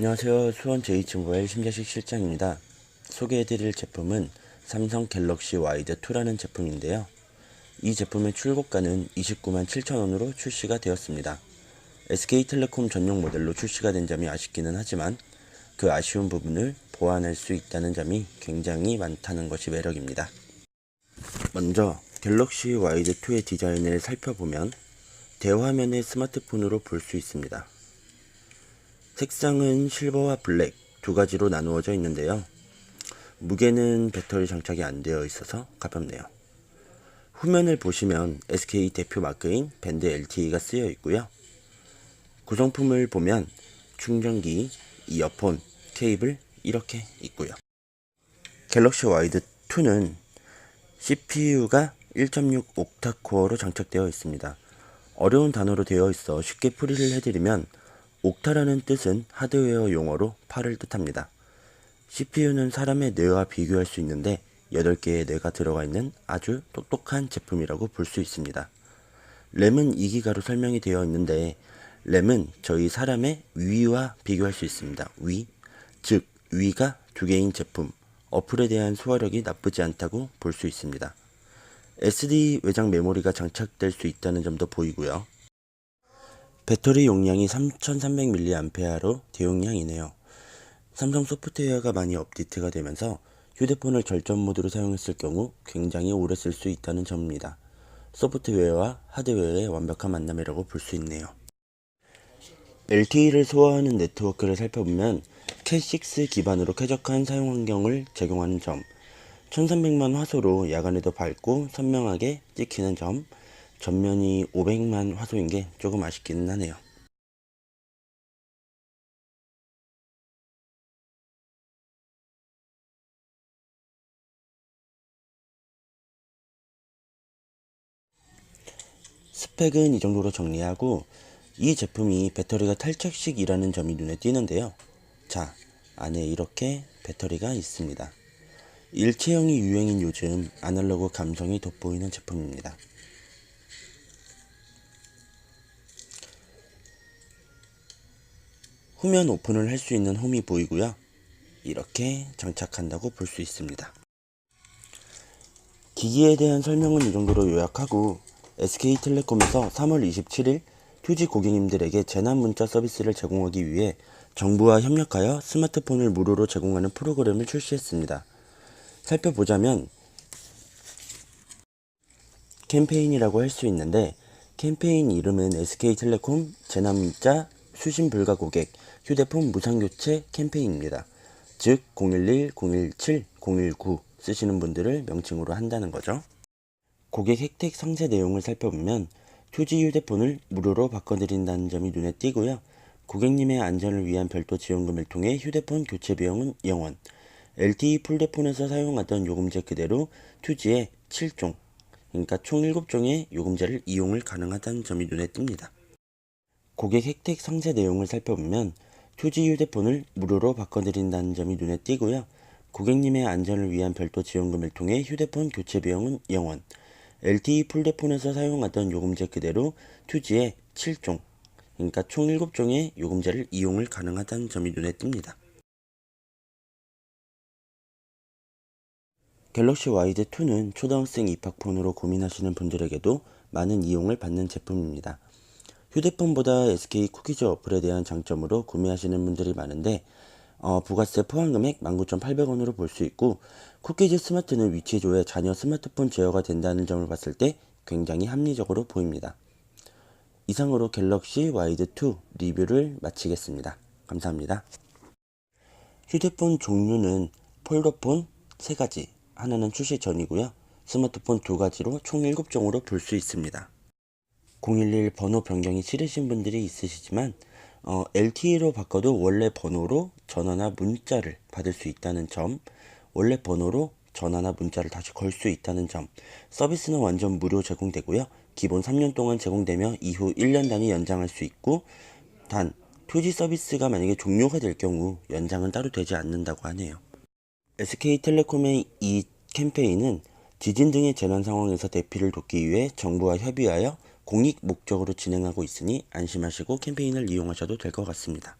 안녕하세요. 수원 제2친구의 심재식 실장입니다. 소개해드릴 제품은 삼성 갤럭시 와이드 2라는 제품인데요. 이 제품의 출고가는 29만 7천원으로 출시가 되었습니다. SK텔레콤 전용 모델로 출시가 된 점이 아쉽기는 하지만 그 아쉬운 부분을 보완할 수 있다는 점이 굉장히 많다는 것이 매력입니다. 먼저 갤럭시 와이드 2의 디자인을 살펴보면 대화면의 스마트폰으로 볼 수 있습니다. 색상은 실버와 블랙 두 가지로 나누어져 있는데요. 무게는 배터리 장착이 안 되어 있어서 가볍네요. 후면을 보시면 SK 대표 마크인 밴드 LTE가 쓰여 있고요. 구성품을 보면 충전기, 이어폰, 케이블 이렇게 있고요. 갤럭시 와이드 2는 CPU가 1.6 옥타 코어로 장착되어 있습니다. 어려운 단어로 되어 있어 쉽게 풀이를 해드리면 옥타라는 뜻은 하드웨어 용어로 팔을 뜻합니다. CPU는 사람의 뇌와 비교할 수 있는데 8개의 뇌가 들어가 있는 아주 똑똑한 제품이라고 볼 수 있습니다. 램은 2기가로 설명이 되어 있는데 램은 저희 사람의 위와 비교할 수 있습니다. 위, 즉 위가 두 개인 제품, 어플에 대한 소화력이 나쁘지 않다고 볼 수 있습니다. SD 외장 메모리가 장착될 수 있다는 점도 보이고요. 배터리 용량이 3300mAh로 대용량이네요. 삼성 소프트웨어가 많이 업데이트가 되면서 휴대폰을 절전 모드로 사용했을 경우 굉장히 오래 쓸 수 있다는 점입니다. 소프트웨어와 하드웨어의 완벽한 만남이라고 볼 수 있네요. LTE를 소화하는 네트워크를 살펴보면 캣6 기반으로 쾌적한 사용 환경을 제공하는 점, 1300만 화소로 야간에도 밝고 선명하게 찍히는 점, 전면이 500만 화소인 게 조금 아쉽기는 하네요. 스펙은 이 정도로 정리하고 이 제품이 배터리가 탈착식이라는 점이 눈에 띄는데요. 자, 안에 이렇게 배터리가 있습니다. 일체형이 유행인 요즘 아날로그 감성이 돋보이는 제품입니다. 후면 오픈을 할 수 있는 홈이 보이고요. 이렇게 장착한다고 볼 수 있습니다. 기기에 대한 설명은 이 정도로 요약하고 SK텔레콤에서 3월 27일 2G 고객님들에게 재난 문자 서비스를 제공하기 위해 정부와 협력하여 스마트폰을 무료로 제공하는 프로그램을 출시했습니다. 살펴보자면 캠페인이라고 할 수 있는데 캠페인 이름은 SK텔레콤 재난문자 수신 불가 고객 휴대폰 무상교체 캠페인입니다. 즉 011, 017, 019 쓰시는 분들을 명칭으로 한다는 거죠. 고객 혜택 상세 내용을 살펴보면 2G 휴대폰을 무료로 바꿔드린다는 점이 눈에 띄고요. 고객님의 안전을 위한 별도 지원금을 통해 휴대폰 교체 비용은 0원, LTE 풀대폰에서 사용하던 요금제 그대로 2G에 7종, 그러니까 총 7종의 요금제를 이용을 가능하다는 점이 눈에 띕니다. 고객 혜택 상세 내용을 살펴보면 2G 휴대폰을 무료로 바꿔드린다는 점이 눈에 띄고요. 고객님의 안전을 위한 별도 지원금을 통해 휴대폰 교체 비용은 0원, LTE 풀대폰에서 사용하던 요금제 그대로 2G에 7종, 그러니까 총 7종의 요금제를 이용을 가능하다는 점이 눈에 띕니다. 갤럭시 와이드 2는 초등학생 입학폰으로 고민하시는 분들에게도 많은 이용을 받는 제품입니다. 휴대폰보다 SK 쿠키즈 어플에 대한 장점으로 구매하시는 분들이 많은데 어, 부가세 포함 금액 19,800원으로 볼 수 있고 쿠키즈 스마트는 위치 조에 자녀 스마트폰 제어가 된다는 점을 봤을 때 굉장히 합리적으로 보입니다. 이상으로 갤럭시 와이드 2 리뷰를 마치겠습니다. 감사합니다. 휴대폰 종류는 폴더폰 3가지, 하나는 출시 전이고요. 스마트폰 2가지로 총 7종으로 볼 수 있습니다. 011 번호 변경이 싫으신 분들이 있으시지만 어, LTE로 바꿔도 원래 번호로 전화나 문자를 받을 수 있다는 점, 원래 번호로 전화나 문자를 다시 걸 수 있다는 점, 서비스는 완전 무료 제공되고요. 기본 3년 동안 제공되며 이후 1년 단위 연장할 수 있고, 단 2G 서비스가 만약에 종료가 될 경우 연장은 따로 되지 않는다고 하네요. SK텔레콤의 이 캠페인은 지진 등의 재난 상황에서 대피를 돕기 위해 정부와 협의하여 공익 목적으로 진행하고 있으니 안심하시고 캠페인을 이용하셔도 될 것 같습니다.